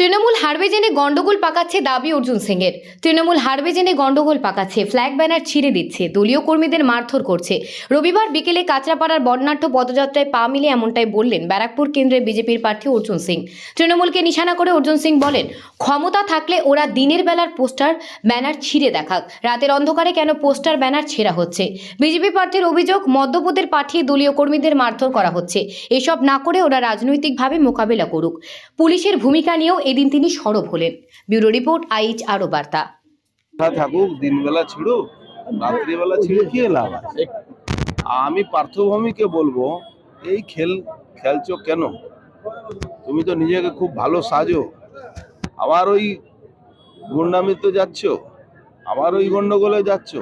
তৃণমূল হারবে জেনে গন্ডগোল পাকাচ্ছে দাবি অর্জুন সিংয়ের। তৃণমূল হারবে জেনে গন্ডগোল পাকাচ্ছে, ফ্ল্যাগ ব্যানার ছিঁড়ে দিচ্ছে, দলীয় কর্মীদের মারধর করছে। রবিবার বিকেলে কাঁচরাপাড়ার বর্ণাঢ্য পদযাত্রায় পা মিলে এমনটাই বললেন ব্যারাকপুর কেন্দ্রের বিজেপির প্রার্থী অর্জুন সিং। তৃণমূলকে নিশানা করে অর্জুন সিং বলেন, ক্ষমতা থাকলে ওরা দিনের বেলার পোস্টার, ব্যানার ছিঁড়ে দেখাক। রাতের অন্ধকারে কেন পোস্টার, ব্যানার ছেঁড়া হচ্ছে? বিজেপি প্রার্থীর অভিযোগ, মদ্যপদের পাঠিয়ে দলীয় কর্মীদের মারধর করা হচ্ছে। এসব না করে ওরা রাজনৈতিকভাবে মোকাবেলা করুক। পুলিশের ভূমিকা নিয়েও এদিন তিনি সরব হলেন। ব্যুরো রিপোর্ট আইচ আরও বার্তা। থাকুক, দিনবেলা ছিড়ুক, রাত্রিবেলা ছিঁড়ে কি লাভ আছে? আমি পার্থভূমিকে বলব, এই খেল, খেলছো কেন? তুমি তো নিজেকে খুব ভালো সাজো। আবার ওই গুন্ডামিতে যাচ্ছ? আবার ওই গন্ডগোলে যাচ্ছ?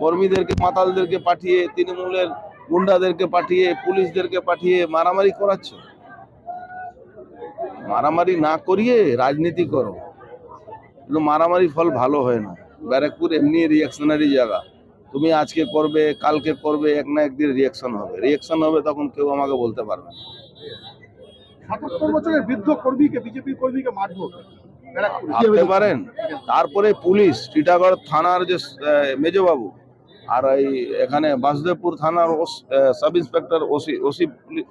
কর্মীদেরকে, মাতালদেরকে পাঠিয়ে, তৃণমূলের গুন্ডাদেরকে পাঠিয়ে, পুলিশদেরকে পাঠিয়ে মারামারি করাচ্ছ? মারামারি না করিয়ে রাজনীতি করো। কিন্তু মারামারি ফল ভালো হয় না। ব্যারাকপুর এমনি রিয়াকশনারি জায়গা। তুমি আজকে করবে কালকে করবে এক না একদিন রিয়াকশন হবে। রিয়াকশন হবে তখন কেউ আমাকে বলতে পারবে না। সাতাত্তর বছরের বৃদ্ধ কর্মীকে বিজেপি কর্মীকে মারধর। ভাবতে পারেন? তারপরে পুলিশ টিটাগড় থানার যে মেজবাবু আর এই এখানে বাসুদেবপুর থানার sub inspector OC OC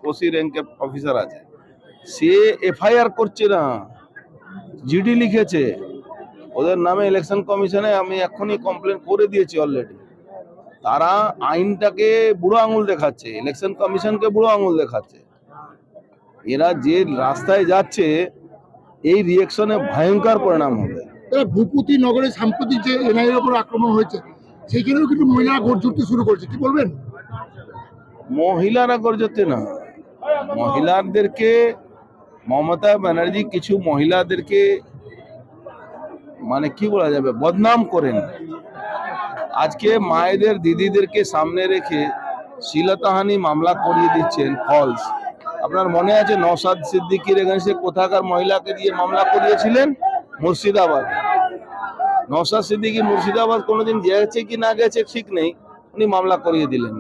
OC র্যাঙ্কের অফিসার আছে। সে এফআইআর করছে না জিডি লিখেছে। ওদের নামে ইলেকশন কমিশনে আমি এখনই কমপ্লেন করে দিয়েছি অলরেডি তারা আইনটাকে বুড়ো আঙুল দেখাচ্ছে ইলেকশন কমিশনকে বুড়ো আঙুল দেখাচ্ছে। এরা যে রাস্তায় যাচ্ছে এই রিয়েকশনে ভয়ঙ্কর পরিণাম হবে। ভূপতি নগরে সাম্প্রতিক যে এনআইএর উপর আক্রমণ হয়েছে সেইখানেও কিন্তু মহিলারা ভোট শুরু করছে কি বলবেন? মহিলারা গর্জতে না মহিলাদেরকে মমতা ব্যানার্জি কিছু মহিলাদেরকে মানে কি বলা যাবে, বদনাম করেন। আজকে মায়েদের, দিদিদেরকে সামনে রেখে শিলতাহানি মামলা করিয়ে দিচ্ছেন ফলস আপনার মনে আছে নওসাদ সিদ্দিকির এগেন্সে কোথাকার মহিলাকে দিয়ে মামলা করিয়েছিলেন? মুর্শিদাবাদ। নওসাদ সিদ্দিকি মুর্শিদাবাদ কোনোদিন গেছে কি না গেছে ঠিক নেই, উনি মামলা করিয়ে দিলেন।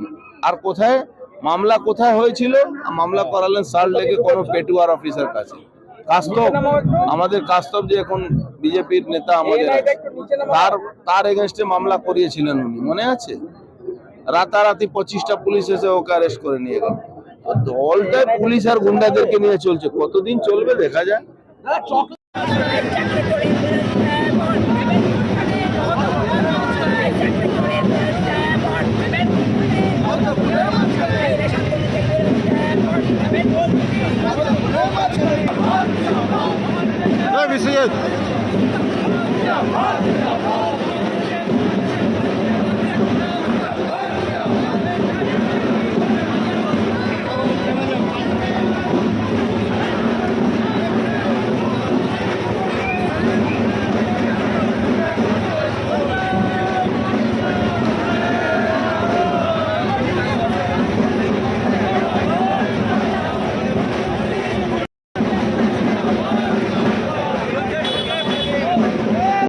আর কোথায়? মামলা কোথায় হয়েছিল? মামলা করালেন সাল লেগে কোনো পেটুয়ার অফিসার কাছে। কাস্তব, আমাদের কাস্তব যে এখন বিজেপির নেতা আমাদের তার তার এগেনস্টে মামলা করিয়েছিলেন উনি, মনে আছে? রাতারাতি পঁচিশটা পুলিশ এসে ওকে অ্যারেস্ট করে নিয়ে গেল। দলটাই পুলিশ আর গুন্ডাদেরকে নিয়ে চলছে। কতদিন চলবে দেখা যায় বিশ্বজিৎ